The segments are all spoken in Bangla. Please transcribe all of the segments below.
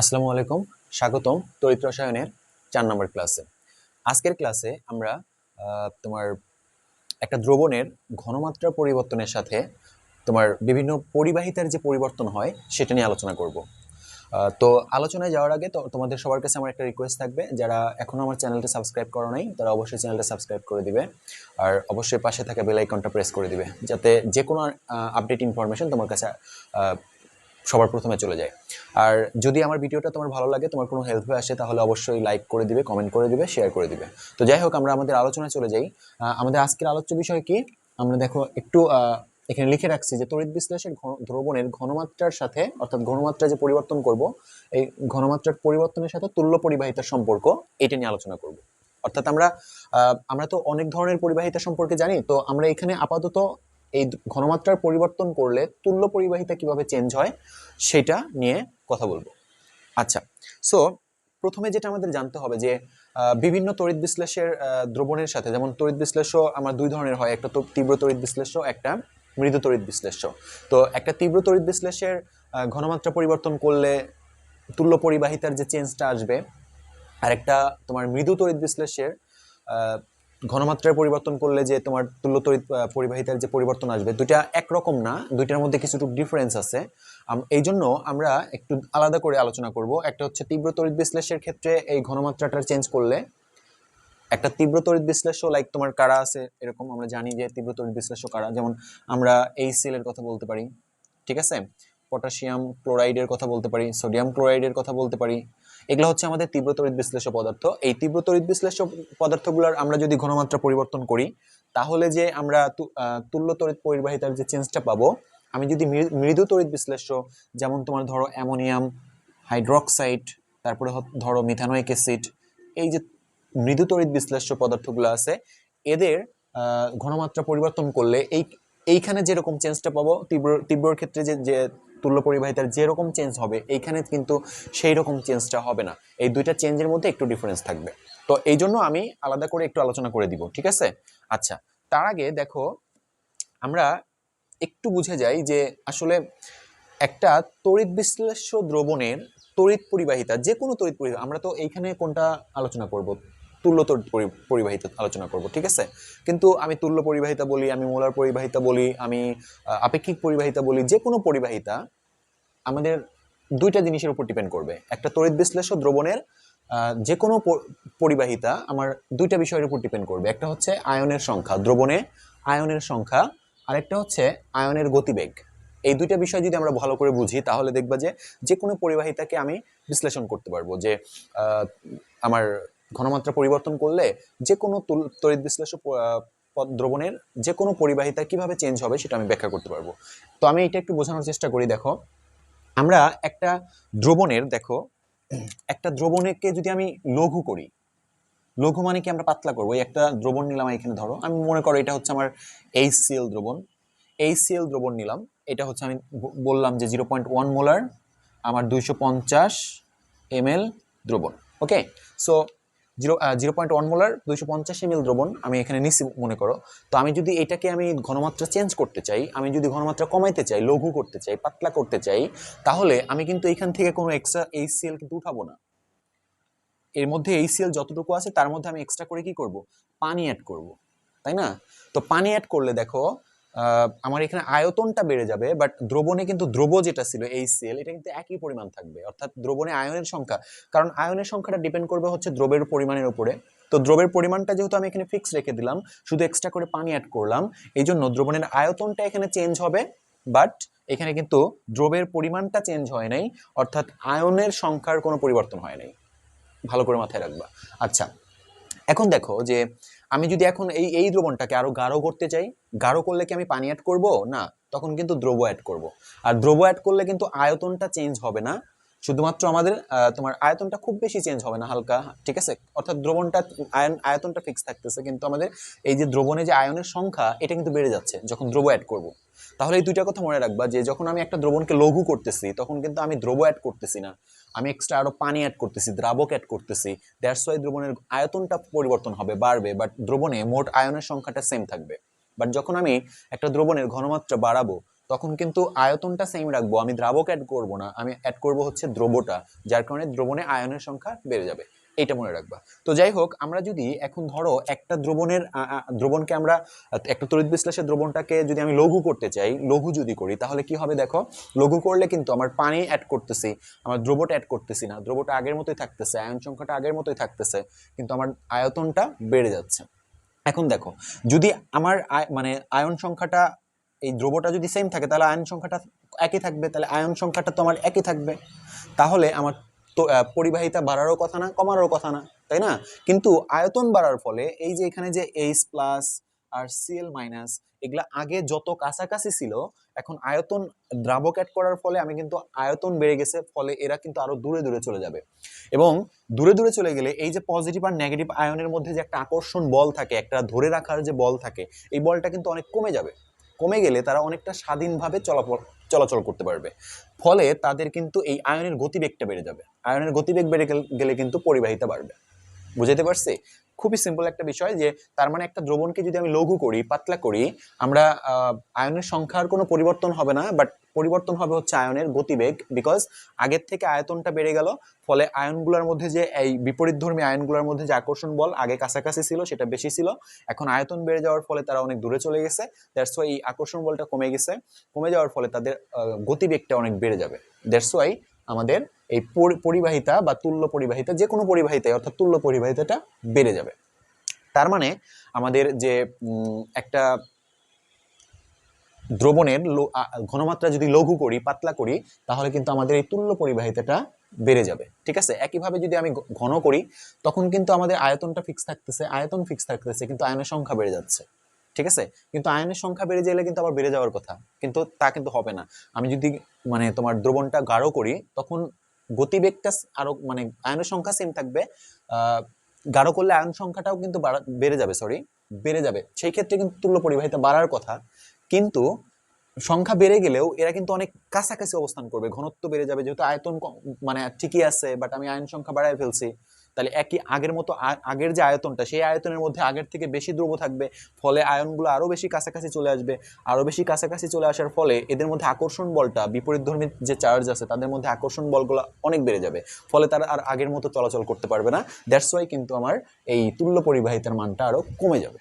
আসসালামু আলাইকুম, স্বাগতম তড়িৎ রসায়নের চার নম্বর ক্লাসে। আজকের ক্লাসে আমরা তোমার একটা দ্রবণের ঘনমাত্রা পরিবর্তনের সাথে তোমার বিভিন্ন পরিবাহিতার যে পরিবর্তন হয়, সেটা নিয়ে আলোচনা করব। তো আলোচনায় যাওয়ার আগে তো তোমাদের সবার কাছে আমার একটা রিকোয়েস্ট থাকবে, যারা এখনও আমার চ্যানেলটা সাবস্ক্রাইব করো নাই, তারা অবশ্যই চ্যানেলটা সাবস্ক্রাইব করে দিবে, আর অবশ্যই পাশে থাকা বেল আইকনটা প্রেস করে দিবে, যাতে যে কোনো আপডেট ইনফরমেশন তোমার কাছে সবার প্রথমে চলে যায়। আর যদি আমার ভিডিওটা তোমার ভালো লাগে, তোমার কোনো হেল্প হয়ে আসে, তাহলে অবশ্যই লাইক করে দিবে কমেন্ট করে দিবে শেয়ার করে দিবে। তো যাই হোক, আমরা আমাদের আলোচনায় চলে যাই। আমাদের আজকের আলোচ্য বিষয় কি? আমরা দেখো একটু এখানে লিখে রাখছি যে তড়িৎ বিশ্লেষের দ্রবণের ঘনমাত্রার সাথে, অর্থাৎ ঘনমাত্রা যে পরিবর্তন করব, এই ঘনমাত্রার পরিবর্তনের সাথে তুল্য পরিবাহিতার সম্পর্ক, এটা নিয়ে আলোচনা করব। অর্থাৎ আমরা আমরা তো অনেক ধরনের পরিবাহিতা সম্পর্কে জানি, তো আমরা এখানে আপাতত এই ঘনমাত্রার পরিবর্তন করলে তুল্য পরিবাহিতা কীভাবে চেঞ্জ হয়, সেটা নিয়ে কথা বলব। আচ্ছা সো প্রথমে যেটা আমাদের জানতে হবে যে বিভিন্ন তড়িৎ বিশ্লেষের দ্রবণের সাথে, যেমন তড়িৎ বিশ্লেষ্য আমার দুই ধরনের হয়, একটা তীব্র তড়িৎ বিশ্লেষ্য, একটা মৃদু তড়িৎ বিশ্লেষ্য। তো একটা তীব্র তড়িৎ বিশ্লেষের ঘনমাত্রা পরিবর্তন করলে তুল্য পরিবাহিতার যে চেঞ্জটা আসবে আর একটা তোমার মৃদু তড়িৎ বিশ্লেষের ঘনমাত্রার পরিবর্তন করলে যে তোমার তুল্য তড়িৎ পরিবাহিতার যে পরিবর্তন আসবে, দুইটা একরকম না, দুইটার মধ্যে কিছুটুকু ডিফারেন্স আছে। এই জন্য আমরা একটু আলাদা করে আলোচনা করব। একটা হচ্ছে তীব্র তড়িৎ বিশ্লেষের ক্ষেত্রে এই ঘনমাত্রাটা চেঞ্জ করলে। একটা তীব্র তড়িৎ বিশ্লেষ্য লাইক তোমার কারা আছে, এরকম আমরা জানি যে তীব্র তড়িৎ বিশ্লেষ্য কারা। যেমন আমরা এই সেলের কথা বলতে পারি, ঠিক আছে? পটাশিয়াম ক্লোরাইডের কথা বলতে পারি সোডিয়াম ক্লোরাইডের কথা বলতে পারি এগুলো হচ্ছে আমাদের তীব্র তড়িৎ বিশ্লেষ্য পদার্থ। এই তীব্র তড়িৎ বিশ্লেষ্য পদার্থগুলোর আমরা যদি ঘনমাত্রা পরিবর্তন করি, তাহলে যে আমরা তুল্য তড়িৎ পরিবাহিতার যে চেঞ্জটা পাবো, আমি যদি মৃদু তড়িৎ বিশ্লেষ্য, যেমন তোমার ধরো অ্যামোনিয়াম, হাইড্রক্সাইড, তারপরে ধরো মিথানোয়িক অ্যাসিড, এই যে মৃদু তড়িৎ বিশ্লেষ্য পদার্থগুলো আছে, এদের ঘনমাত্রা পরিবর্তন করলে এই, এইখানে যেরকম চেঞ্জটা পাবো, তীব্র, তীব্রর ক্ষেত্রে যে তুল্য পরিবাহিতার যেরকম চেঞ্জ হবে, এইখানে কিন্তু সেই রকম চেঞ্জটা হবে না। এই দুইটা চেঞ্জের মধ্যে একটু ডিফারেন্স থাকবে। তো এই জন্য আমি আলাদা করে একটু আলোচনা করে দিব, ঠিক আছে? আচ্ছা তার আগে দেখো, আমরা একটু বুঝে যাই যে আসলে একটা তড়িৎ বিশ্লেষ্য দ্রবণের তড়িৎ পরিবাহিতা, যে কোনো তড়িৎ পরিবাহিতা, আমরা তো এইখানে কোনটা আলোচনা করব? তুল্য তড়িৎ পরি- পরিবাহিতা আলোচনা করব, ঠিক আছে? কিন্তু আমি তুল্য পরিবাহিতা বলি, আমি মোলার পরিবাহিতা বলি, আমি আপেক্ষিক পরিবাহিতা বলি যে কোনো পরিবাহিতা আমাদের দুইটা জিনিসের উপর ডিপেন্ড করবে। একটা তড়িৎ বিশ্লেষ্য দ্রবণের যে কোনো পরিবাহিতা আমার দুইটা বিষয়ের উপর ডিপেন্ড করবে। একটা হচ্ছে আয়নের সংখ্যা, দ্রবণে আয়নের সংখ্যা, আরেকটা হচ্ছে আয়নের গতিবেগ। এই দুইটা বিষয় যদি আমরা ভালো করে বুঝি, তাহলে দেখবা যে যে কোনো পরিবাহিতাকে আমি বিশ্লেষণ করতে পারব যে আমার ঘনমাত্রা পরিবর্তন করলে যে কোনো তড়িৎ বিশ্লেষক দ্রবণের যে কোনো পরিবাহিতা কীভাবে চেঞ্জ হবে সেটা আমি ব্যাখ্যা করতে পারব। তো আমি এটা একটু বোঝানোর চেষ্টা করি, দেখো। আমরা একটা দ্রবণের, দেখো, একটা দ্রবণকে যদি আমি লঘু করি, লঘু মানে কি আমরা পাতলা করব? একটা দ্রবণ নিলাম এখানে, ধরো। আমি মনে করো এটা হচ্ছে আমার এইচসিএল দ্রবণ। এইচসিএল দ্রবণ নিলাম। এটা হচ্ছে আমি বললাম যে জিরো পয়েন্ট ওয়ান মোলার আমার দুইশো পঞ্চাশ এম এল দ্রবণ। Okay so zero zero point one molar দুইশো পঞ্চাশ এম দ্রবণ আমি এখানে নিচ্ছি মনে করো। তো আমি যদি এটাকে আমি ঘনমাত্রা চেঞ্জ করতে চাই, আমি যদি ঘনমাত্রা কমাইতে চাই, লঘু করতে চাই, পাতলা করতে চাই, তাহলে আমি কিন্তু এখান থেকে কোনো এক্সট্রা এইচসিএল কিন্তু উঠাবো না। এর মধ্যে এইচসিএল যতটুকু আছে, তার মধ্যে আমি এক্সট্রা করে কি করব? পানি অ্যাড করব, তাই না? তো পানি অ্যাড করলে দেখো আমার এখানে আয়তনটা বেড়ে যাবে বাট দ্রবণে কিন্তু দ্রব যেটা ছিল এইচসিএল এটা কিন্তু একই পরিমাণ থাকবে। অর্থাৎ দ্রবণে আয়নের সংখ্যা, কারণ আয়নের সংখ্যাটা ডিপেন্ড করবে হচ্ছে দ্রবের পরিমাণের উপরে। তো দ্রবের পরিমাণটা যেহেতু আমি এখানে ফিক্স রেখে দিলাম, শুধু এক্সট্রা করে পানি অ্যাড করলাম এই জন্য দ্রবণের আয়তনটা এখানে চেঞ্জ হবে বাট এখানে কিন্তু দ্রবের পরিমাণটা চেঞ্জ হয় নাই, অর্থাৎ আয়নের সংখ্যার কোনো পরিবর্তন হয় নাই। ভালো করে মাথায় রাখবা। আচ্ছা এখন দেখো যে আমি যদি এখন এই এই দ্রবণটাকে আরও গাঢ় করতে চাই, গাঢ় করলে কি আমি পানি অ্যাড করব? না, তখন কিন্তু দ্রব অ্যাড করব। আর দ্রব অ্যাড করলে কিন্তু আয়তনটা চেঞ্জ হবে না। শুধুমাত্র আমাদের তোমার আয়তনটা খুব বেশি চেঞ্জ হবে না, হালকা, ঠিক আছে? অর্থাৎ দ্রবণটা, আয়ন, আয়তনটা ফিক্স থাকতেছে, কিন্তু আমাদের এই যে দ্রবণে যে আয়নের সংখ্যা, এটা কিন্তু বেড়ে যাচ্ছে, যখন দ্রব অ্যাড করব। তাহলে এই দুইটা কথা মনে রাখবা যে যখন আমি একটা দ্রবণকে লঘু করতেছি, তখন কিন্তু আমি দ্রব অ্যাড করতেছি না। আমি এক্সট্রা আরও পানি অ্যাড করতেছি, দ্রাবক অ্যাড করতেছি। দ্যাটস ওয়াই দ্রবণের আয়তনটা পরিবর্তন হবে, বাড়বে বাট দ্রবণে মোট আয়নের সংখ্যাটা সেম থাকবে। বাট যখন আমি একটা দ্রবণের ঘনমাত্রা বাড়াবো, তখন কিন্তু আয়তনটা সেম রাখব। আমি দ্রাবক অ্যাড করব না, আমি অ্যাড করব হচ্ছে দ্রবটা, যার কারণে দ্রবণে আয়নের সংখ্যা বেড়ে যাবে। এইটা মনে রাখবা। তো যাই হোক আমরা যদি এখন ধরো একটা দ্রবণের দ্রবণকে আমরা, একটা তড়িৎ বিশ্লেষের দ্রবণটাকে যদি আমি লঘু করতে চাই, লঘু যদি করি, তাহলে কি হবে দেখো? লঘু করলে কিন্তু আমার পানি অ্যাড করতেছি, আমার দ্রবটা অ্যাড করতেছি না। দ্রবটা আগের মতোই থাকতেছে, আয়ন সংখ্যাটা আগের মতোই থাকতেছে, কিন্তু আমার আয়তনটা বেড়ে যাচ্ছে। এখন দেখো, যদি আমার মানে আয়ন সংখ্যাটা, এই দ্রবটা যদি সেম থাকে, তাহলে আয়ন সংখ্যাটা একই থাকবে, তাহলে আয়ন সংখ্যাটা তো আমার একই থাকবে। তাহলে আমার তো পরিবাহিতা বাড়ারও কথা না, কমারও কথা না, তাই না? কিন্তু আয়তন বাড়ার ফলে এই যে এখানে যে এইচ প্লাস আর সিএল মাইনাস এগুলা আগে যত কাছাকাছি ছিল, এখন আয়তন দ্রাবক অ্যাড করার ফলে আমি কিন্তু আয়তন বেড়ে গেছে, ফলে এরা কিন্তু আরও দূরে দূরে চলে যাবে। এবং দূরে দূরে চলে গেলে এই যে পজিটিভ আর নেগেটিভ আয়নের মধ্যে যে একটা আকর্ষণ বল থাকে, একটা ধরে রাখার যে বল থাকে, এই বলটা কিন্তু অনেক কমে যাবে। কমে গেলে তারা অনেকটা স্বাধীনভাবে চলাচল চলাচল করতে পারবে। ফলে তাদের কিন্তু এই আয়নের গতিবেগটা বেড়ে যাবে। আয়নের গতিবেগ বেড়ে গেল- কিন্তু পরিবাহিতা বাড়বে। বুঝাইতে পারছি? খুবই সিম্পল একটা বিষয় যে, তার মানে একটা দ্রবণকে যদি আমি লঘু করি, পাতলা করি, আমরা আয়নের সংখ্যার কোনো পরিবর্তন হবে না বাট পরিবর্তন হবে হচ্ছে আয়নের গতিবেগ বিকজ আগের থেকে আয়তনটা বেড়ে গেল, ফলে আয়নগুলোর মধ্যে যে, এই বিপরীতধর্মী আয়নগুলোর মধ্যে যে আকর্ষণ বল আগে কাছাকাছি ছিল, সেটা বেশি ছিল, এখন আয়তন বেড়ে যাওয়ার ফলে তারা অনেক দূরে চলে গেছে দ্যাটস ওয়াই এই আকর্ষণ বলটা কমে গেছে, কমে যাওয়ার ফলে তাদের গতিবেগটা অনেক বেড়ে যাবে দ্যাটস ওয়াই আমাদের এই পরিবাহিতা বা তুল্য পরিবাহিতা যে কোনো পরিবাহিতায়, অর্থাৎ তুল্য পরিবাহিতাটা বেড়ে যাবে। তার মানে আমাদের যে একটা দ্রবণের ঘনমাত্রা যদি লঘু করি, পাতলা করি, তাহলে কিন্তু আমাদের এই তুল্য পরিবাহিতাটা বেড়ে যাবে। ঠিক আছে? একইভাবে যদি আমি ঘন করি, তখন কিন্তু আমাদের আয়তনটা ফিক্স থাকতেছে, আয়তন ফিক্স থাকতেছে, কিন্তু আয়নের সংখ্যা বেড়ে যাচ্ছে। ঠিক আছে? কিন্তু আয়নের সংখ্যা বেড়ে গেলে কিন্তু আবার বেড়ে যাওয়ার কথা। কিন্তু তা কিন্তু হবে না। আমি যদি মানে তোমার দ্রবণটা গাঢ় করি, তখন গতিবেগটা আরও মানে আয়নের সংখ্যা সেম থাকবে। গাঢ় করলে আয়ন সংখ্যাটাও কিন্তু বেড়ে যাবে সরি বেড়ে যাবে। সেই ক্ষেত্রে কিন্তু তুল্য পরিবাহিতা বাড়ার কথা। কিন্তু সংখ্যা বেড়ে গেলেও এরা কিন্তু অনেক কাছাকাছি অবস্থান করবে। ঘনত্ব বেড়ে যাবে, যেহেতু আয়তন মানে ঠিকই আছে বাট আমি আয়ন সংখ্যা বাড়ায় ফেলছি। তাহলে একই আগের মতো আগের যে আয়তনটা, সেই আয়তনের মধ্যে আগের থেকে বেশি দ্রব্য থাকবে, ফলে আয়নগুলো আরও বেশি কাছাকাছি চলে আসবে। আরও বেশি কাছাকাছি চলে আসার ফলে এদের মধ্যে আকর্ষণ বলটা বিপরীতধর্মী যে চার্জ আছে, তাদের মধ্যে আকর্ষণ বলগুলো অনেক বেড়ে যাবে। ফলে তারা আর আগের মতো চলাচল করতে পারবে না। দ্যাটস ওয়াই কিন্তু আমার এই তুল্য পরিবাহিতার মানটা আরও কমে যাবে।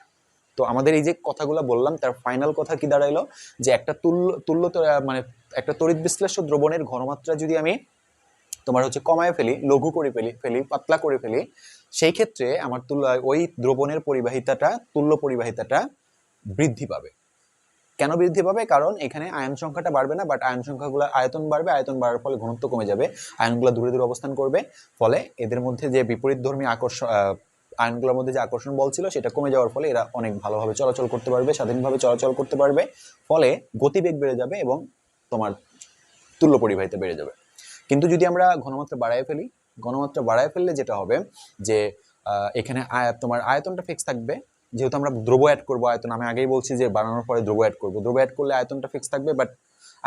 তো আমাদের এই যে কথাগুলো বললাম, তার ফাইনাল কথা কি দাঁড়াইলো? যে একটা তুল্য তুল্য মানে একটা তড়িৎ বিশ্লেষ্য দ্রবণের ঘনমাত্রা যদি আমি তোমার হচ্ছে কমায় ফেলি, লঘু করে ফেলি ফেলি, পাতলা করে ফেলি, সেই ক্ষেত্রে আমার তুল্য, ওই দ্রবণের পরিবাহিতাটা, তুল্য পরিবাহিতাটা বৃদ্ধি পাবে। কেন বৃদ্ধি পাবে? কারণ এখানে আয়ন সংখ্যাটা বাড়বে না বাট আয়ন সংখ্যাগুলো আয়তন বাড়বে, আয়তন বাড়ার ফলে ঘনত্ব কমে যাবে, আয়নগুলো দূরে দূরে অবস্থান করবে, ফলে এদের মধ্যে যে বিপরীত ধর্মী আকর্ষণ আয়নগুলোর মধ্যে যে আকর্ষণ বল ছিল, সেটা কমে যাওয়ার ফলে এরা অনেক ভালোভাবে চলাচল করতে পারবে, স্বাধীনভাবে চলাচল করতে পারবে, ফলে গতিবেগ বেড়ে যাবে এবং তোমার তুল্য পরিবাহিতা বেড়ে যাবে। কিন্তু যদি আমরা ঘনমাত্রা বাড়ায় ফেলি, ঘনমাত্রা বাড়ায় ফেললে যেটা হবে যে এখানে তোমার আয়তনটা ফিক্স থাকবে। যেহেতু আমরা দ্রব্য অ্যাড করব, আয়তন আমি আগেই বলছি যে বাড়ানোর পরে দ্রব্য অ্যাড করব। দ্রব্য অ্যাড করলে আয়তনটা ফিক্স থাকবে বাট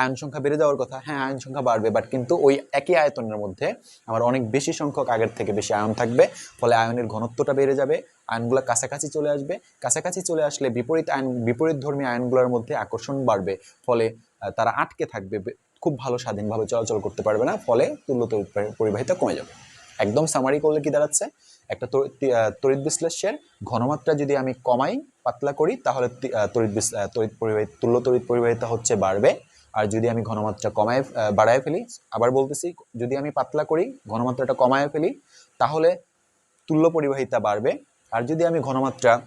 আয়ন সংখ্যা বেড়ে যাওয়ার কথা। হ্যাঁ আয়ন সংখ্যা বাড়বে বাট কিন্তু ওই একই আয়তনের মধ্যে আমার অনেক বেশি সংখ্যক আগের থেকে বেশি আয়ন থাকবে। ফলে আয়নের ঘনত্বটা বেড়ে যাবে, আয়নগুলো কাছাকাছি চলে আসবে। কাছাকাছি চলে আসলে বিপরীত আয়ন, বিপরীত ধর্মী আয়নগুলোর মধ্যে আকর্ষণ বাড়বে। ফলে তারা আটকে থাকবে খুব ভালো স্বাধীনভাবে চলাচল করতে পারবে না, ফলে তুল্য তড়িৎ পরি- পরিবাহিতা কমে যাবে। একদম সামারি করলে কি দাঁড়াচ্ছে? একটা তড়িৎ বিশ্লেষ্যের ঘনমাত্রা যদি আমি কমাই, পাতলা করি, তাহলে তড়িৎ তড়িৎ পরিবাহিত তুল্য তড়িৎ পরিবাহিতা হচ্ছে বাড়বে। আর যদি আমি ঘনমাত্রা কমায় বাড়ায় ফেলি, আবার বলতেছি, যদি আমি পাতলা করি, ঘনমাত্রাটা কমায় ফেলি, তাহলে তুল্য পরিবাহিতা বাড়বে। আর যদি আমি ঘনমাত্রা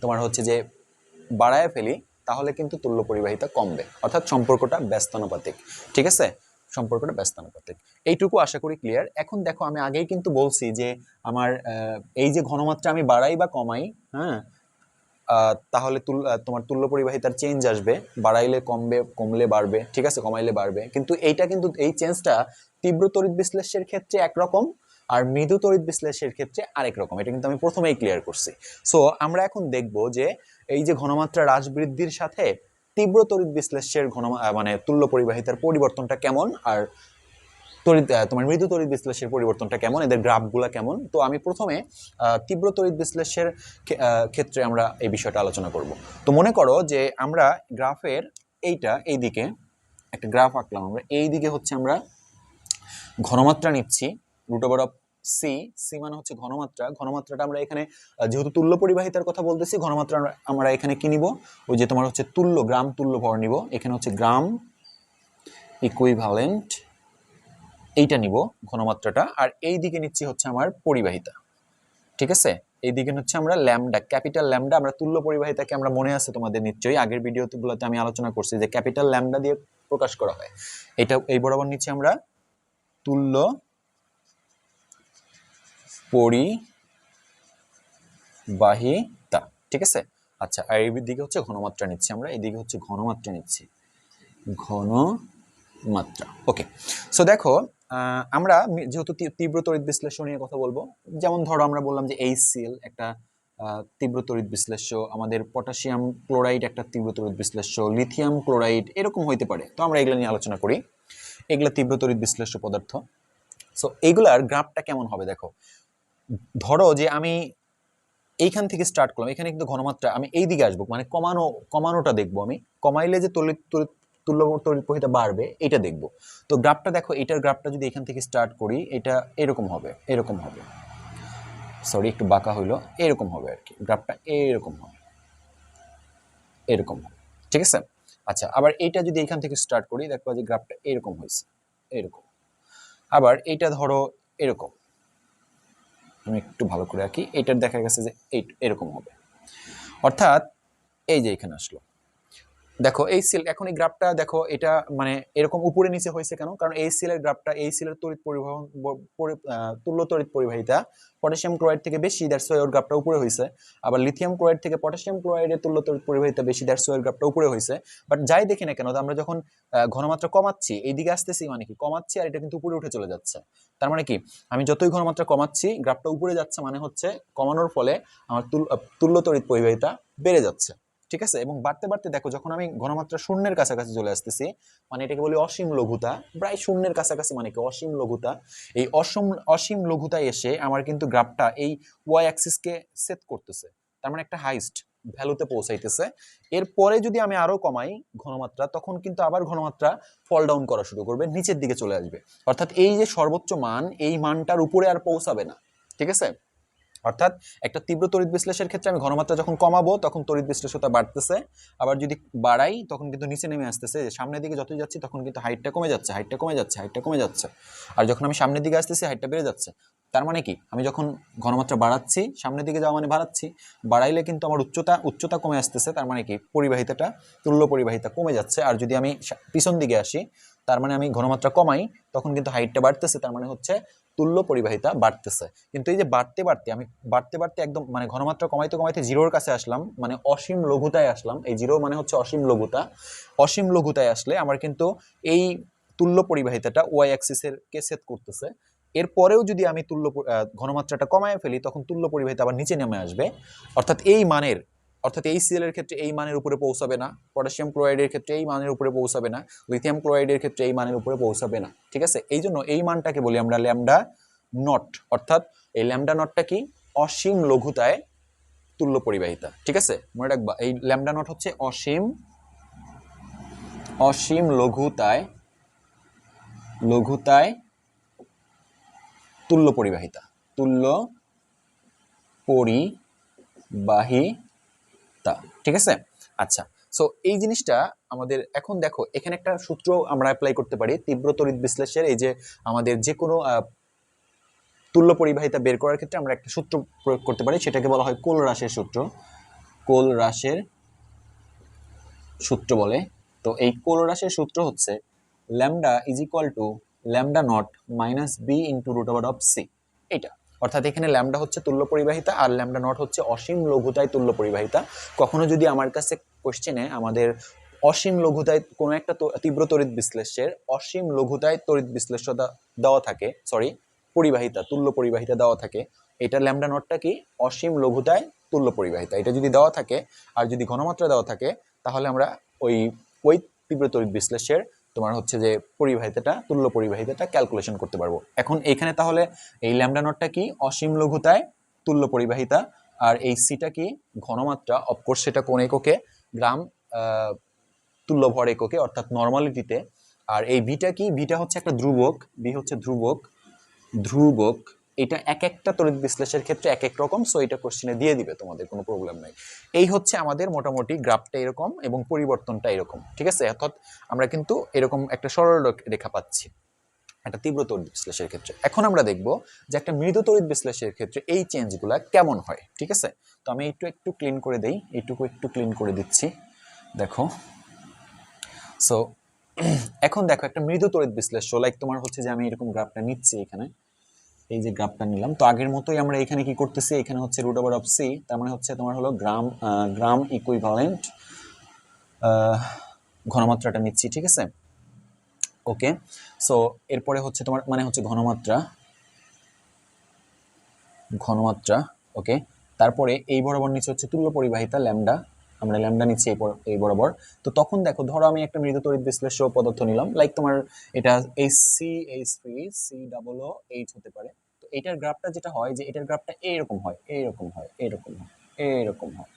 তোমার হচ্ছে যে বাড়ায় ফেলি তাহলে কিন্তু তুল্য পরিবাহিতা কমবে। অর্থাৎ সম্পর্কটা ব্যস্তানুপাতিক। ঠিক আছে? সম্পর্কটা ব্যস্তানুপাতিক। এইটুকু আশা করি ক্লিয়ার এখন দেখো, আমি আগেই কিন্তু বলছি যে আমার এই যে ঘনমাত্রা আমি বাড়াই বা কমাই হ্যাঁ তাহলে তুল তোমার তুল্য পরিবাহিতার চেঞ্জ আসবে। বাড়াইলে কমবে, কমলে বাড়বে। ঠিক আছে? কমাইলে বাড়বে। কিন্তু এইটা কিন্তু, এই চেঞ্জটা তীব্র তড়িৎ বিশ্লেষের ক্ষেত্রে একরকম আর মৃদু তড়িৎ বিশ্লেষের ক্ষেত্রে আরেক রকম। এটা কিন্তু আমি প্রথমেই ক্লিয়ার করছি। সো আমরা এখন দেখব যে এই যে ঘনমাত্রা হ্রাস বৃদ্ধির সাথে তীব্র তড়িৎ বিশ্লেষের ঘন মানে তুল্য পরিবাহিতার পরিবর্তনটা কেমন? আর তড়িৎ তোমার মৃদু তড়িৎ বিশ্লেষের পরিবর্তনটা কেমন? এদের গ্রাফগুলো কেমন? তো আমি প্রথমে তীব্র তড়িৎ বিশ্লেষের ক্ষেত্রে আমরা এই বিষয়টা আলোচনা করব। তো মনে করো যে আমরা গ্রাফের এইটা, এইদিকে, একটা গ্রাফ আঁকলাম আমরা এই দিকে হচ্ছে আমরা ঘনমাত্রা নিচ্ছি root over of C C মানে হচ্ছে ঘনমাত্রা। ঘনমাত্রাটা আমরা এখানে যেহেতু তুল্য পরিবাহিতার কথা বলতেছি, ঘনমাত্রা আমরা- এখানে কি নিব? ওই যে তোমার হচ্ছে তুল্য, গ্রাম তুল্য ভর নিব। এখানে হচ্ছে গ্রাম ইকুইভ্যালেন্ট এইটা নিব ঘনমাত্রাটা। আর এই দিকে নিচ্ছি হচ্ছে আমার পরিবাহিতা। ঠিক আছে? এই দিকে হচ্ছে আমরা ল্যামডা ক্যাপিটাল ল্যামডা আমরা তুল্য পরিবাহিতাকে আমরা মনে আছে তোমাদের নিশ্চয়ই। আগের ভিডিওগুলোতে আমি আলোচনা করছি যে ক্যাপিটাল ল্যামডা দিয়ে প্রকাশ করা হয়। এটা, এই বরাবর নিচ্ছি আমরা তুল্য পরিবাহিতা, ঠিক আছে? আচ্ছা আর এই দিকে হচ্ছে ঘনমাত্রা নিচ্ছি আমরা এইদিকে হচ্ছে ঘনমাত্রা নিচ্ছি। ঘনমাত্রা ওকে সো দেখো আমরা যেহেতু তীব্র তড়িৎ বিশ্লেষণ নিয়ে কথা বলব, যেমন ধরো আমরা বললাম যে এইচসিএল একটা তীব্র তড়িৎ বিশ্লেষ্য, আমাদের পটাশিয়াম ক্লোরাইড একটা তীব্র তড়িৎ বিশ্লেষ্য, লিথিয়াম ক্লোরাইড, এরকম হইতে পারে। তো আমরা এগুলো নিয়ে আলোচনা করি। এগুলো তীব্র তড়িৎ বিশ্লেষ্য পদার্থ। সো এইগুলার গ্রাফটা কেমন হবে, দেখো? ধরো যে আমি এইখান থেকে স্টার্ট করলাম, এখানে কিন্তু ঘনমাত্রা, আমি এই দিকে আসব মানে কমানো, কমানোটা দেখব আমি। কমাইলে যে তড়িৎ তুল্য তড়িৎ প্রবাহিতা বাড়বে, এটা দেখব। তো গ্রাফটা দেখো, এটার গ্রাফটা যদি এখান থেকে স্টার্ট করি, এটা এরকম হবে এরকম হবে। সরি একটু বাঁকা হইল, এরকম হবে আর কি। গ্রাফটা এরকম হবে। এরকম হবে, ঠিক আছে? আচ্ছা আবার এটা যদি এখান থেকে স্টার্ট করি দেখো যে গ্রাফটা এরকম হয়েছে এরকম। আবার এইটা ধরো এরকম। আমি একটু ভালো করে রাখি এটার দেখা গেছে যে এই, এরকম হবে। অর্থাৎ এই যে এখানে আসলো। দেখো, এই সিল এখন এই গ্রাফটা দেখো, এটা মানে এরকম উপরে নিচে হয়েছে কেন? কারণ এই সিলের গ্রাফটা এই সিলের তড়িৎ পরিবহন তুল্য তড়িৎ পরিবাহিতা পটাশিয়াম ক্লোরাইড থেকে বেশি দ্যাটস ওয়াই ওর গ্রাফটা উপরে হয়েছে। আবার লিথিয়াম ক্লোরাইড থেকে পটাশিয়াম ক্লোরাইডের তুল্য তড়িৎ পরিবাহিতা বেশি দ্যাটস ওয়াই ওর গ্রাফটা উপরে হয়েছে। বাট যাই দেখি না কেন আমরা যখন ঘনমাত্রা কমাচ্ছি, এইদিকে আসতেছি মানে কি, কমাচ্ছি আর এটা কিন্তু উপরে উঠে চলে যাচ্ছে। তার মানে কি, আমি যতই ঘনমাত্রা কমাচ্ছি গ্রাফটা উপরে যাচ্ছে মানে হচ্ছে কমানোর ফলে আমার তুল্য তড়িৎ পরিবাহিতা বেড়ে যাচ্ছে। ঠিক আছে? এবং বাড়তে বাড়তে দেখো, যখন আমি ঘনমাত্রা শূন্যের কাছাকাছি চলে আসতেছি মানে এটাকে বলি অসীম লঘুতা, প্রায় শূন্যের কাছাকাছি মানে কি? অসীম লঘুতা। এই অসীম অসীম লঘুতায় এসে আমার কিন্তু গ্রাফটা এই ওয়াই অ্যাক্সিসকে সেট করতেছে। তার মানে একটা হাইস্ট ভ্যালুতে পৌঁছাইতেছে। এরপরে যদি আমি আরও কমাই ঘনমাত্রা, তখন কিন্তু আবার ঘনমাত্রা ফল ডাউন করা শুরু করবে, নিচের দিকে চলে আসবে। অর্থাৎ এই যে সর্বোচ্চ মান, এই মানটার উপরে আর পৌঁছাবে না। ঠিক আছে? অর্থাৎ একটা তীব্র তড়িৎ বিশ্লেষের ক্ষেত্রে আমি ঘনমাত্রা যখন কমাবো, তখন তড়িৎ বিশ্লেষতা বাড়তেছে। আবার যদি বাড়াই, তখন কিন্তু নিচে নেমে আসতেছে। সামনের দিকে যতই যাচ্ছি, তখন কিন্তু হাইটটা কমে যাচ্ছে হাইটটা কমে যাচ্ছে হাইটটা কমে যাচ্ছে। আর যখন আমি সামনের দিকে আসতেছি হাইটটা বেড়ে যাচ্ছে। তার মানে কি? আমি যখন ঘনমাত্রা বাড়াচ্ছি, সামনের দিকে যাওয়া মানে বাড়াচ্ছি, বাড়াইলে কিন্তু আমার উচ্চতা উচ্চতা কমে আসতেছে। তার মানে কি? পরিবাহিতাটা, তুল্য পরিবাহিতা কমে যাচ্ছে। আর যদি আমি পিছন দিকে আসি, তার মানে আমি ঘনমাত্রা কমাই, তখন কিন্তু হাইটটা বাড়তেছে। তার মানে হচ্ছে তুল্য পরিবাহিতা বাড়তেছে। কিন্তু এই যে বাড়তে বাড়তে, আমি বাড়তে বাড়তে একদম মানে ঘনমাত্রা কমাইতে কমাইতে জিরোর কাছে আসলাম মানে অসীম লঘুতায় আসলাম, এই জিরো মানে হচ্ছে অসীম লঘুতা। অসীম লঘুতায় আসলে আমার কিন্তু এই তুল্য পরিবাহিতাটা ওয়াই অ্যাক্সিসের কে সেট করতেছে। এরপরেও যদি আমি তুল্য ঘনমাত্রাটা কমায় ফেলি, তখন তুল্য পরিবাহিতা আবার নিচে নেমে আসবে। অর্থাৎ এই মানের অর্থাৎ এই সিএল এর ক্ষেত্রে এই মানের উপরে পৌঁছাবে না, পটাশিয়াম ক্লোরাইডের ক্ষেত্রে এই মানের উপরে পৌঁছাবে না, লিথিয়াম ক্লোরাইডের ক্ষেত্রে এই মানের উপরে পৌঁছাবে না, ঠিক আছে? এই জন্য এই মানটাকে বলি আমরা ল্যামডা নট, অর্থাৎ এই ল্যামডা নটটা কি? অসীম লঘুতায় তুল্য পরিবাহিতা, ঠিক আছে? মনে রাখবা, এই ল্যামডা নট হচ্ছে অসীম অসীম লঘুতায় লঘুতায় তুল্য পরিবাহিতা, তুল্য পরিবাহিতা ঠিক আছে? আচ্ছা সো এই জিনিসটা আমাদের এখন দেখো, এখানে একটা সূত্র আমরা অ্যাপ্লাই করতে পারি, তীব্র তড়িৎ বিশ্লেষের এই যে আমাদের যে কোনো তুল্য পরিবাহিতা বের করার ক্ষেত্রে আমরা একটা সূত্র প্রয়োগ করতে পারি, সেটাকে বলা হয় কোল হ্রাসের সূত্র। কোল হ্রাসের সূত্র বলে। তো এই কোল হ্রাসের সূত্র হচ্ছে lambda is equal to lambda not minus B into root over of C. এটা অর্থাৎ এখানে ল্যামডা হচ্ছে তুল্য পরিবাহিতা আর ল্যামডা নট হচ্ছে অসীম লঘুতায় তুল্য পরিবাহিতা কখনো যদি আমার কাছে কোশ্চেনে আমাদের অসীম লঘুতায় কোনো একটা তীব্র তড়িৎ বিশ্লেষ্যের অসীম লঘুতায় তড়িৎ বিশ্লেষতা দেওয়া থাকে সরি পরিবাহিতা তুল্য পরিবাহিতা দেওয়া থাকে, এটা ল্যামডা নটটা কি? অসীম লঘুতায় তুল্য পরিবাহিতা এটা যদি দেওয়া থাকে আর যদি ঘনমাত্রা দেওয়া থাকে, তাহলে আমরা ওই ওই তীব্র তড়িৎ বিশ্লেষের তোমার হচ্ছে যে পরিবাহিতাটা, তুল্য পরিবাহিতাটা ক্যালকুলেশন করতে পারব। এখন এইখানে তাহলে এই ল্যামডা নটটা কি? অসীম লঘুতায় তুল্য পরিবাহিতা আর এই সিটা কি? ঘনমাত্রা অফকোর্স সেটা কোন এককে? গ্রাম তুল্য ভর এককে, অর্থাৎ নর্মালিটিতে আর এই ভিটা কি? ভিটা হচ্ছে একটা ধ্রুবক বি হচ্ছে ধ্রুবক ধ্রুবক এটা এক একটা তড়িৎ বিশ্লেষের ক্ষেত্রে এক এক রকম সো এটা কোশ্চেনে দিয়ে দিবে তোমাদের, কোনো প্রবলেম নাই। এই হচ্ছে আমাদের মোটামুটি গ্রাফটা এরকম এবং পরিবর্তনটা এরকম, ঠিক আছে? অর্থাৎ আমরা কিন্তু এরকম একটা সরল রেখ- পাচ্ছি, একটা তীব্র তড়িৎ বিশ্লেষের ক্ষেত্রে। এখন আমরা দেখব যে একটা মৃদু তড়িৎ বিশ্লেষের ক্ষেত্রে এই চেঞ্জগুলো কেমন হয়, ঠিক আছে? তো আমি একটু একটু ক্লিন করে দেই, এইটুকু একটু ক্লিন করে দিচ্ছি। দেখো সো এখন দেখো একটা মৃদু তড়িৎ বিশ্লেষ্য লাইক তোমার হচ্ছে যে আমি এরকম গ্রাফটা নিচ্ছি এখানে। এই যে গ্রাফটা নিলাম, তো আগের মতোই আমরা এখানে কি করতেছি? এখানে হচ্ছে রুট ওভার অফ সি তার মানে হচ্ছে তোমার হলো গ্রাম গ্রাম ইকুইভ্যালেন্ট ঘনমাত্রাটা নিচ্ছি, ঠিক আছে? ওকে সো এরপরে হচ্ছে তোমার মানে হচ্ছে ঘনমাত্রা ঘনমাত্রা, ওকে? তারপরে এই বরাবর নিচে হচ্ছে তুল্য পরিবাহিতা ল্যামডা আমরা ল্যামডা নিচ্ছি এই বরাবর। তো তখন দেখো, ধরো আমি একটা মৃদু তড়িৎ বিশ্লেষ্য পদার্থ নিলাম লাইক তোমার এটা H C H three C double O H হতে পারে। তো এটার গ্রাফটা যেটা হয় যে এটার গ্রাফটা এইরকম হয় এইরকম হয় এইরকম হয় এইরকম হয়।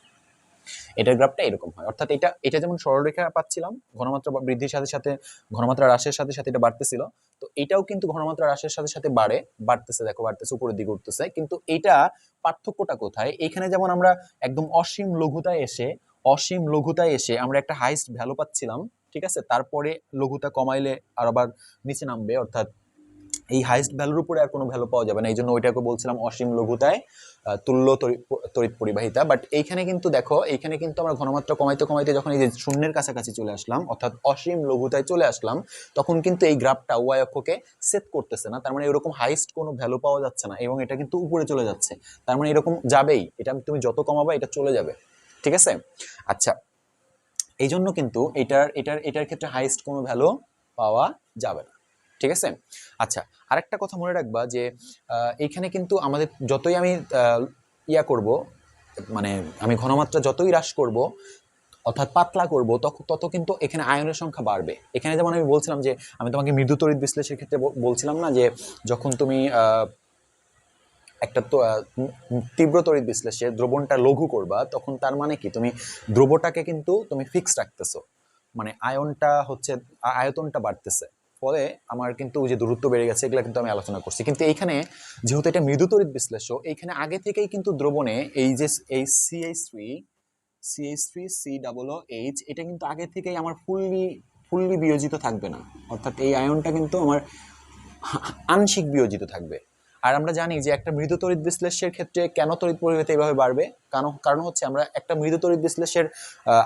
এটার গ্রাফটা এরকম হয়। অর্থাৎ এটা এটা যেমন সরলরেখা পাচ্ছিলাম, ঘনমাত্রা বৃদ্ধির সাথে সাথে ঘনমাত্রা হ্রাসের সাথে সাথে এটা বাড়তেছিল। তো এটাও কিন্তু ঘনমাত্রা হ্রাসের সাথে সাথে বাড়ে, বাড়তেছে দেখো, বাড়তেছে, উপরের দিকে উঠতেছে। কিন্তু এটা পার্থক্যটা কোথায়? এখানে যেমন আমরা একদম অসীম লঘুতায় এসে অসীম লঘুতায় এসে আমরা একটা হাইস্ট ভ্যালু পাচ্ছিলাম, ঠিক আছে? তারপরে লঘুতা কমাইলে আর আবার নিচে নামবে, অর্থাৎ এই হাইস্ট ভ্যালুর উপরে আর কোনো ভ্যালু পাওয়া যাবে না। এই জন্য ওইটাকে বলছিলাম অসীম লঘুতায় তুল্য তড়ি- তড়িৎ পরিবাহিতা। বাট এইখানে কিন্তু দেখো, এইখানে কিন্তু আমরা ঘনমাত্রা কমাইতে কমাইতে যখন এই যে শূন্যের কাছাকাছি চলে আসলাম, অর্থাৎ অসীম লঘুতায় চলে আসলাম, তখন কিন্তু এই গ্রাফটা ওয়াই অক্ষকে সেট করতেছে না। তার মানে এরকম হাইস্ট কোনো ভ্যালু পাওয়া যাচ্ছে না এবং এটা কিন্তু উপরে চলে যাচ্ছে। তার মানে এরকম যাবেই। এটা তুমি যত কমাবা, এটা চলে যাবে। ঠিক আছে? আচ্ছা এই জন্য কিন্তু এটার এটার এটার ক্ষেত্রে হাইস্ট কোনো ভ্যালু পাওয়া যাবে না, ঠিক আছে? আচ্ছা আরেকটা কথা মনে রাখবা যে এইখানে কিন্তু আমাদের যতই আমি ইয়া করব মানে আমি ঘনমাত্রা যতই হ্রাস করব, অর্থাৎ পাতলা করব তত তত কিন্তু এখানে আয়নের সংখ্যা বাড়বে। এখানে যেমন আমি বলছিলাম যে, আমি তোমাকে মৃদু তড়িৎ বিশ্লেষের ক্ষেত্রে বলছিলাম না যে, যখন তুমি একটা তীব্র তড়িৎ বিশ্লেষে দ্রবণটা লঘু করবা, তখন তার মানে কি? তুমি দ্রবটাকে কিন্তু তুমি ফিক্স রাখতেছো। মানে আয়নটা হচ্ছে আয়তনটা বাড়তেছে। ফলে আমার কিন্তু ওই যে দূরত্ব বেড়ে গেছে, এগুলো কিন্তু আমি আলোচনা করছি। কিন্তু এইখানে যেহেতু এটা মৃদু তড়িৎ বিশ্লেষ্য এইখানে আগে থেকেই কিন্তু দ্রবণে এই যে এই CH three CH three C double H এটা কিন্তু আগে থেকেই আমার ফুললি ফুললি বিয়োজিত থাকবে না। অর্থাৎ এই আয়নটা কিন্তু আমার আংশিক বিয়োজিত থাকবে। আর আমরা জানি যে একটা মৃদু তড়িৎ বিশ্লেষের ক্ষেত্রে কেন তড়িৎ পরিবেশ এইভাবে বাড়বে? কারণ কারণ হচ্ছে আমরা একটা মৃদু তড়িৎ বিশ্লেষের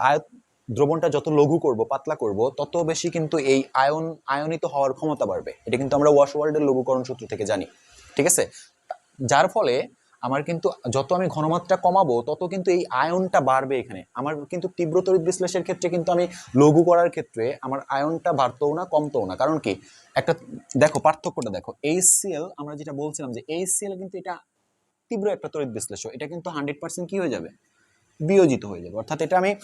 আয়ত, দ্রবণটা যত লঘু করব, পাতলা করব, তত বেশি কিন্তু এই আয়ন, আয়নিত হওয়ার ক্ষমতা বাড়বে। এটা কিন্তু আমরা ওয়াশ ওয়ার্ল্ডের লঘুকরণ সূত্র থেকে জানি। ঠিক আছে? যার ফলে আমার কিন্তু যত আমি ঘনমাত্রা কমাবো, তত কিন্তু এই আয়নটা বাড়বে এখানে। আমার কিন্তু তীব্র তড়িৎ বিশ্লেষের ক্ষেত্রে কিন্তু আমি লঘু করার ক্ষেত্রে আমার আয়নটা বাড়তেও না, কমতেও না। কারণ কি? একটা, দেখো, পার্থক্যটা দেখো। এইচসিএল আমরা যেটা বলছিলাম যে এইচসিএল কিন্তু এটা তীব্র একটা তড়িৎ বিশ্লেষ্য এটা কিন্তু হান্ড্রেড পার্সেন্ট কি হয়ে যাবে? বিয়োজিত হয়ে যাবে। অর্থাৎ এটা আমি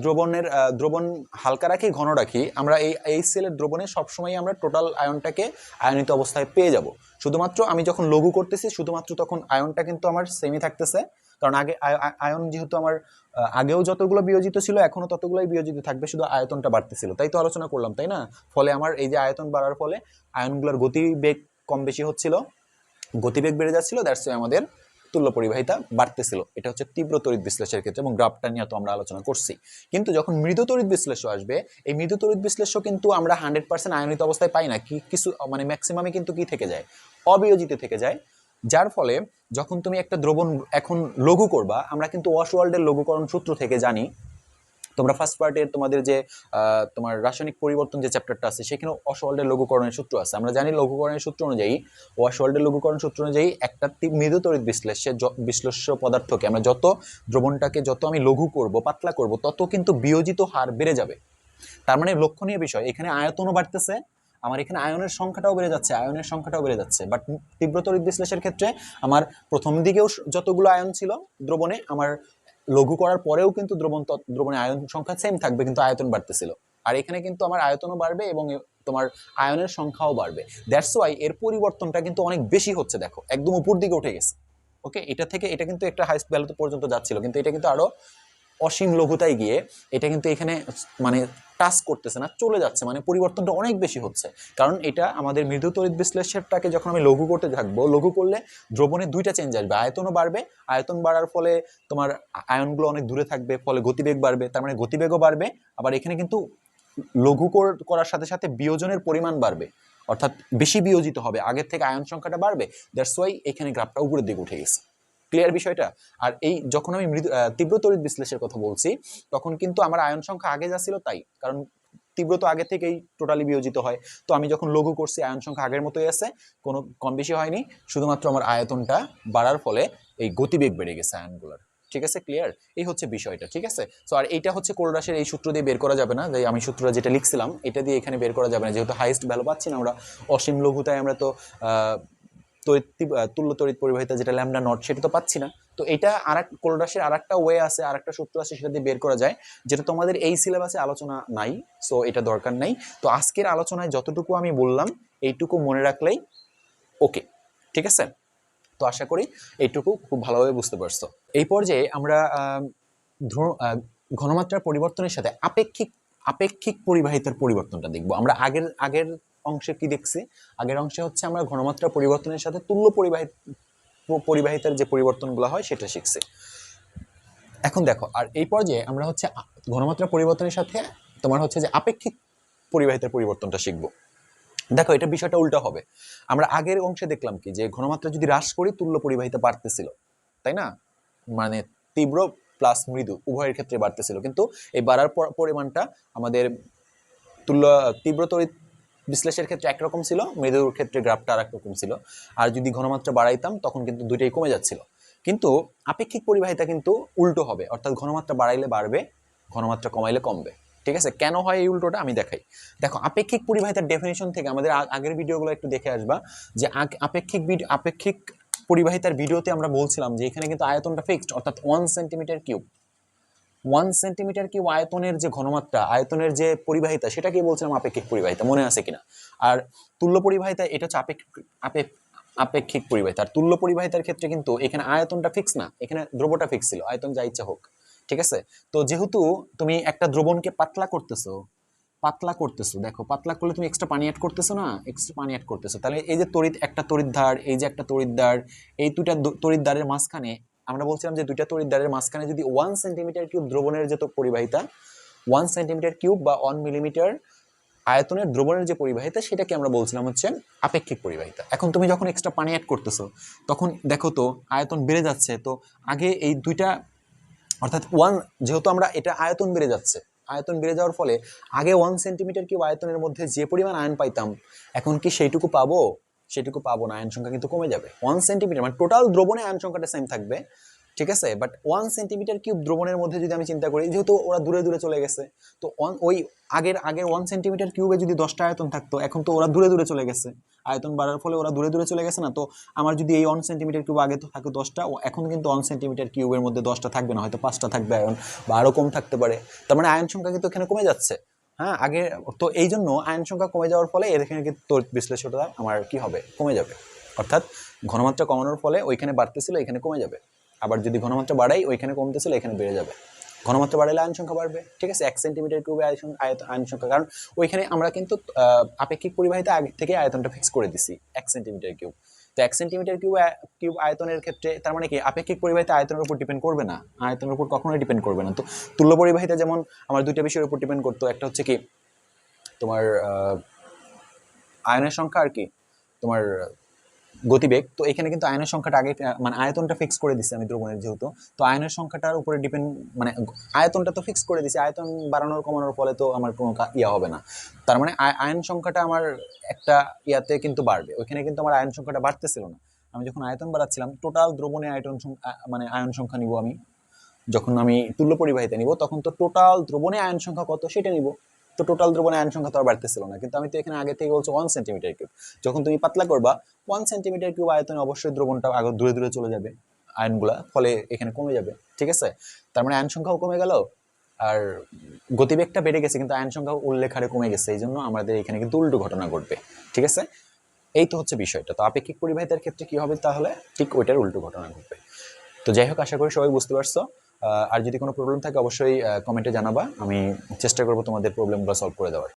দ্রবণের দ্রবণ হালকা রাখি, ঘন রাখি, আমরা এই এইচসিএল এর দ্রবণে সবসময় আমরা টোটাল আয়নটাকে আয়নিত অবস্থায় পেয়ে যাব। শুধুমাত্র আমি যখন লঘু করতেছি, শুধুমাত্র তখন আয়নটা কিন্তু আমার সেমি থাকতেছে। কারণ আগে আয়- আয়- আয়ন যেহেতু আমার আগেও যতগুলো বিয়োজিত ছিল, এখনও ততগুলোই বিয়োজিত থাকবে, শুধু আয়তনটা বাড়তেছিল। তাই তো আলোচনা করলাম, তাই না? ফলে আমার এই যে আয়তন বাড়ার ফলে আয়নগুলোর গতিবেগ কম বেশি হচ্ছিল, গতিবেগ বেড়ে যাচ্ছিল দ্যাটস আমাদের তুল্য পরিবাহিতা বাড়তেছিল। এটা হচ্ছে তীব্র তড়িৎ বিশ্লেষের ক্ষেত্রে এবং গ্রাফটা নিয়ে তো আমরা আলোচনা করছি। কিন্তু যখন মৃদু তড়িৎ বিশ্লেষ্য আসবে, এই মৃদু তড়িৎ বিশ্লেষ্য কিন্তু আমরা হান্ড্রেড পার্সেন্ট আয়নিত অবস্থায় পাই না। কি, কিছু মানে ম্যাক্সিমামে কিন্তু কি থেকে যায়? অবিয়োজিত থেকে যায়। যার ফলে যখন তুমি একটা দ্রবণ এখন লঘু করবা, আমরা কিন্তু ওয়াশ ওয়ার্ল্ডের লঘুকরণ সূত্র থেকে জানি তোমরা ফার্স্ট পার্টের তোমাদের যে তোমার রাসায়নিক পরিবর্তন যে চ্যাপ্টারটা আছে সেখানে অসওয়াল্ডের লঘুকরণের সূত্র আছে। আমরা জানি লঘুকরণের সূত্র অনুযায়ী ওয়াশওয়াল্ডের লঘুকরণ সূত্র অনুযায়ী একটা মৃদু তড়িৎ বিশ্লেষ্যে বিশ্লেষ্য পদার্থকে আমরা যত দ্রবণটাকে যত আমি লঘু করব, পাতলা করব, তত কিন্তু বিয়োজিত হার বেড়ে যাবে। তার মানে লক্ষণীয় বিষয়, এখানে আয়তনও বাড়তেছে, আমার এখানে আয়নের সংখ্যাটাও বেড়ে যাচ্ছে, আয়নের সংখ্যাটাও বেড়ে যাচ্ছে। বাট তীব্র তড়িৎ বিশ্লেষের ক্ষেত্রে আমার প্রথম দিকেও যতগুলো আয়ন ছিল দ্রবণে, আমার লঘু করার পরেও কিন্তু দ্রবণ দ্রবণের আয়ন সংখ্যা সেম থাকবে, কিন্তু আয়তন বাড়তেছিল। আর এখানে কিন্তু আমার আয়তনও বাড়বে এবং তোমার আয়নের সংখ্যাও বাড়বে। দ্যাটস ওয়াই এর পরিবর্তনটা কিন্তু অনেক বেশি হচ্ছে, দেখো। একদম উপর দিকে উঠে গেছে। ওকে এটা থেকে এটা কিন্তু একটা হাইস্ট ভ্যালু পর্যন্ত যাচ্ছিল, কিন্তু এটা কিন্তু আরও অসীম লঘুতায় গিয়ে এটা কিন্তু এখানে মানে টাচ করতেছে না, চলে যাচ্ছে মানে পরিবর্তনটা অনেক বেশি হচ্ছে। কারণ এটা আমাদের মৃদু তড়িৎ বিশ্লেষণটাকে যখন আমি লঘু করতে থাকব, লঘু করলে দ্রবণে দুইটা চেঞ্জ আসবে, আয়তনও বাড়বে, আয়তন বাড়ার ফলে তোমার আয়নগুলো অনেক দূরে থাকবে, ফলে গতিবেগ বাড়বে, তার মানে গতিবেগও বাড়বে, আবার এখানে কিন্তু লঘু কর- করার সাথে সাথে বিয়োজনের পরিমাণ বাড়বে, অর্থাৎ বেশি বিয়োজিত হবে, আগের থেকে আয়ন সংখ্যাটা বাড়বে দ্যাটস ওয়াই এখানে গ্রাফটা উপরের দিকে উঠে গেছে। ক্লিয়ার বিষয়টা? আর এই যখন আমি মৃদু তীব্র তড়িৎ বিশ্লেষের কথা বলছি, তখন কিন্তু আমার আয়ন সংখ্যা আগে যা ছিল তাই। কারণ তীব্র তো আগে থেকেই টোটালি বিয়োজিত হয়। তো আমি যখন লঘু করছি, আয়ন সংখ্যা আগের মতোই আছে, কোনো কম বেশি হয়নি। শুধুমাত্র আমার আয়তনটা বাড়ার ফলে এই গতিবেগ বেড়ে গেছে আয়নগুলোর। ঠিক আছে? ক্লিয়ার এই হচ্ছে বিষয়টা, ঠিক আছে? সো আর এইটা হচ্ছে কোলরাসের এই সূত্র দিয়ে বের করা যাবে না। যে আমি সূত্রটা যেটা লিখছিলাম, এটা দিয়ে এখানে বের করা যাবে না। যেহেতু হাইস্ট ভ্যালু পাচ্ছি না আমরা, অসীম লঘুতায় আমরা তো তড়িৎ তুল্য তড়িৎ পরিবাহিতা যেটা ল্যামডা নট, সেটা তো পাচ্ছি না। তো এটা আর এক কোলরাসের আর একটা ওয়ে আছে আর একটা সূত্র আছে, সেটা দিয়ে বের করা যায়, যেটা তোমাদের এই সিলেবাসে আলোচনা নাই সো এটা দরকার নাই। তো আজকের আলোচনায় যতটুকু আমি বললাম, এইটুকু মনে রাখলেই ওকে ঠিক আছে? তো আশা করি এইটুকু খুব ভালোভাবে বুঝতে পারছ। এই পর্যায়ে আমরা ঘনমাত্রার পরিবর্তনের সাথে আপেক্ষিক আপেক্ষিক পরিবাহিতার পরিবর্তনটা দেখব। আমরা আগের আগের অংশে কি দেখছি? আগের অংশে হচ্ছে আমরা ঘনমাত্রা পরিবর্তনের সাথে তুল্য পরিবাহিত, পরিবাহিতার যে পরিবর্তনগুলো হয় সেটা শিখছি। এখন দেখো, আর এই পর্যায়ে আমরা হচ্ছে ঘনমাত্রা পরিবর্তনের সাথে তোমার হচ্ছে যে আপেক্ষিক পরিবাহিতার পরিবর্তনটা শিখব। দেখো, এটা বিষয়টা উল্টা হবে। আমরা আগের অংশে দেখলাম কি, যে ঘনমাত্রা যদি হ্রাস করি, তুল্য পরিবাহিতা বাড়তেছিল, তাই না? মানে তীব্র প্লাস মৃদু, উভয়ের ক্ষেত্রে বাড়তেছিল। কিন্তু এই বাড়ার পর- পরিমাণটা আমাদের তুল্য তীব্র তড়িৎ বিশ্লেষের ক্ষেত্রে একরকম ছিল, মৃদুর ক্ষেত্রে গ্রাফটা আর রকম ছিল। আর যদি ঘনমাত্রা বাড়াইতাম, তখন কিন্তু দুইটাই কমে যাচ্ছিল। কিন্তু আপেক্ষিক পরিবাহিতা কিন্তু উল্টো হবে, অর্থাৎ ঘনমাত্রা বাড়াইলে বাড়বে, ঘনমাত্রা কমাইলে কমবে। ঠিক আছে? কেন হয় এই উল্টোটা? আমি দেখাই। দেখো, আপেক্ষিক পরিবাহিতার ডেফিনেশন থেকে আমাদের আগের ভিডিওগুলো একটু দেখে আসবা, যে আপেক্ষিক আপেক্ষিক পরিবাহিতার ভিডিওতে আমরা বলছিলাম যে এখানে কিন্তু আয়তনটা ফিক্সড অর্থাৎ one centimetre cube one centimetre cube আয়তনের যে ঘনমাত্রা, আয়তনের যে পরিবাহিতা সেটাকে বলছিলাম আপেক্ষিক পরিবাহিতা? মনে আছে কিনা? আর তুল্য পরিবাহিতা, এটা হচ্ছে আপেক্ষিক, আপে- আপেক্ষিক পরিবাহিতা। আর তুল্য পরিবাহিতার ক্ষেত্রে কিন্তু এখানে আয়তনটা ফিক্স না, এখানে দ্রবটা ফিক্স ছিল, আয়তন যা ইচ্ছা হোক, ঠিক আছে? তো যেহেতু তুমি একটা দ্রবণকে পাতলা করতেছো পাতলা করতেছো, দেখো, পাতলা করলে তুমি এক্সট্রা পানি অ্যাড করতেছো না? এক্সট্রা পানি অ্যাড করতেছো। তাহলে এই যে তড়িৎ, একটা তড়িৎদ্বার এই যে একটা তড়িৎদ্বার এই দুটা তড়িৎদ্বারের মাঝখানে আমরা বলছিলাম যে দুইটা তড়িৎদ্বারের মাঝখানে যদি ওয়ান সেন্টিমিটার কিউব দ্রবণের যে পরিবাহিতা ওয়ান সেন্টিমিটার কিউব বা ওয়ান মিলিমিটার আয়তনের দ্রবণের যে পরিবাহিতা, সেটাকে আমরা বলছিলাম হচ্ছে আপেক্ষিক পরিবাহিতা। এখন তুমি যখন এক্সট্রা পানি অ্যাড করতেছো, তখন দেখো তো আয়তন বেড়ে যাচ্ছে। তো আগে এই দুইটা, অর্থাৎ ওয়ান যেহেতু আমরা এটা আয়তন বেড়ে যাচ্ছে, আয়তন বেড়ে যাওয়ার ফলে আগে ওয়ান সেন্টিমিটার কিউব আয়তনের মধ্যে যে পরিমাণ আয়ন পাইতাম, এখন কি সেইটুকু পাবো? সেটুকু পাবো না, আয়ন সংখ্যা কিন্তু কমে যাবে। ওয়ান সেন্টিমিটার মানে টোটাল দ্রবণে আয়ন সংখ্যাটা সেম থাকবে, ঠিক আছে? বাট ওয়ান সেন্টিমিটার কিউব দ্রবণের মধ্যে যদি আমি চিন্তা করি, যেহেতু ওরা দূরে দূরে চলে গেছে, তো ওই আগের আগের ওয়ান সেন্টিমিটার কিউবে যদি দশটা আয়তন থাকতো, এখন তো ওরা দূরে দূরে চলে গেছে। আয়তন বাড়ার ফলে ওরা দূরে দূরে চলে গেছে না, তো আমার যদি এই ওয়ান সেন্টিমিটার কিউব আগে তো থাকে দশটা এখন কিন্তু ওয়ান সেন্টিমিটার কিউবের মধ্যে দশটা থাকবে না, হয়তো পাঁচটা থাকবে আয়ন, বা আরও কম থাকতে পারে। তার মানে আয়ন সংখ্যা কিন্তু এখানে কমে যাচ্ছে। হ্যাঁ আগে তো এই জন্য আয়ন সংখ্যা কমে যাওয়ার ফলে এখানে কিন্তু তড়িৎ বিশ্লেষণটা আমার কি হবে? কমে যাবে। অর্থাৎ ঘনমাত্রা কমানোর ফলে ওইখানে বাড়তেছিল, এখানে কমে যাবে। আবার যদি ঘনমাত্রা বাড়াই, ওইখানে কমতেছিল, এখানে বেড়ে যাবে। ঘনমাত্রা বাড়ালে আয়ন সংখ্যা বাড়বে, ঠিক আছে? এক সেন্টিমিটার কিউবে আয়ত- আয়ন সংখ্যা। কারণ ওইখানে আমরা কিন্তু আপেক্ষিক পরিবাহিতা আগে থেকে আয়তনটা ফিক্স করে দিছি, এক সেন্টিমিটার কিউব তো এক সেন্টিমিটার কিউব কিউব আয়তনের ক্ষেত্রে তার মানে কি? আপেক্ষিক পরিবাহিতা আয়তনের উপর ডিপেন্ড করবে না। আয়তনের উপর কখনোই ডিপেন্ড করবে না। তো তুল্য পরিবাহিতা যেমন আমার দুইটা বিষয়ের উপর ডিপেন্ড করতো, একটা হচ্ছে কি? তোমার আয়নের সংখ্যা আর কি? তোমার গতিবেগ, তো এখানে কিন্তু আয়নের সংখ্যাটা আগে মানে আয়তনটা ফিক্স করে দিছি আমি দ্রবণের যেহেতু। তো আয়নের সংখ্যাটার উপরে ডিপেন্ড মানে আয়তনটা তো ফিক্স করে দিছি, আয়তন বাড়ানোর কমানোর ফলে তো আমার কোনো ইয়া হবে না। তার মানে আয়- আয়ন সংখ্যাটা আমার একটা ইয়াতে কিন্তু বাড়বে, ওইখানে কিন্তু আমার আয়ন সংখ্যাটা বাড়তেছিল না। আমি যখন আয়তন বাড়াচ্ছিলাম টোটাল দ্রবণে আয়তন মানে আয়ন সংখ্যা নিব আমি। যখন আমি তুল্য পরিবাহিতা নিব, তখন তো টোটাল দ্রবণে আয়ন সংখ্যা কত সেটা নিব। তো টোটাল দ্রবণে আয়ন সংখ্যা তো আর বাড়তেছিল না। কিন্তু আমি তো এখানে আগে থেকে বলছি ওয়ান সেন্টিমিটার কিউব যখন তুমি পাতলা করবা ওয়ান সেন্টিমিটার কিউব আয়তনে অবশ্যই দ্রবণটা আগে দূরে দূরে চলে যাবে আয়নগুলা, ফলে এখানে কমে যাবে, ঠিক আছে? তার মানে আয়ন সংখ্যাও কমে গেল, আর গতিবেগটা বেড়ে গেছে, কিন্তু আয়ন সংখ্যা উল্লেখ হারে কমে গেছে, এই জন্য আমাদের এখানে কিন্তু উল্টো ঘটনা ঘটবে, ঠিক আছে? এই তো হচ্ছে বিষয়টা। তো আপেক্ষিক পরিবাহিতার ক্ষেত্রে কি হবে তাহলে? ঠিক ওইটার উল্টো ঘটনা ঘটবে। তো যাই হোক, আশা করি সবাই বুঝতে পারছ। আর যদি কোনো প্রবলেম থাকে অবশ্যই কমেন্টে জানাবা। আমি চেষ্টা করব তোমাদের প্রবলেমগুলো সলভ করে দেওয়ার।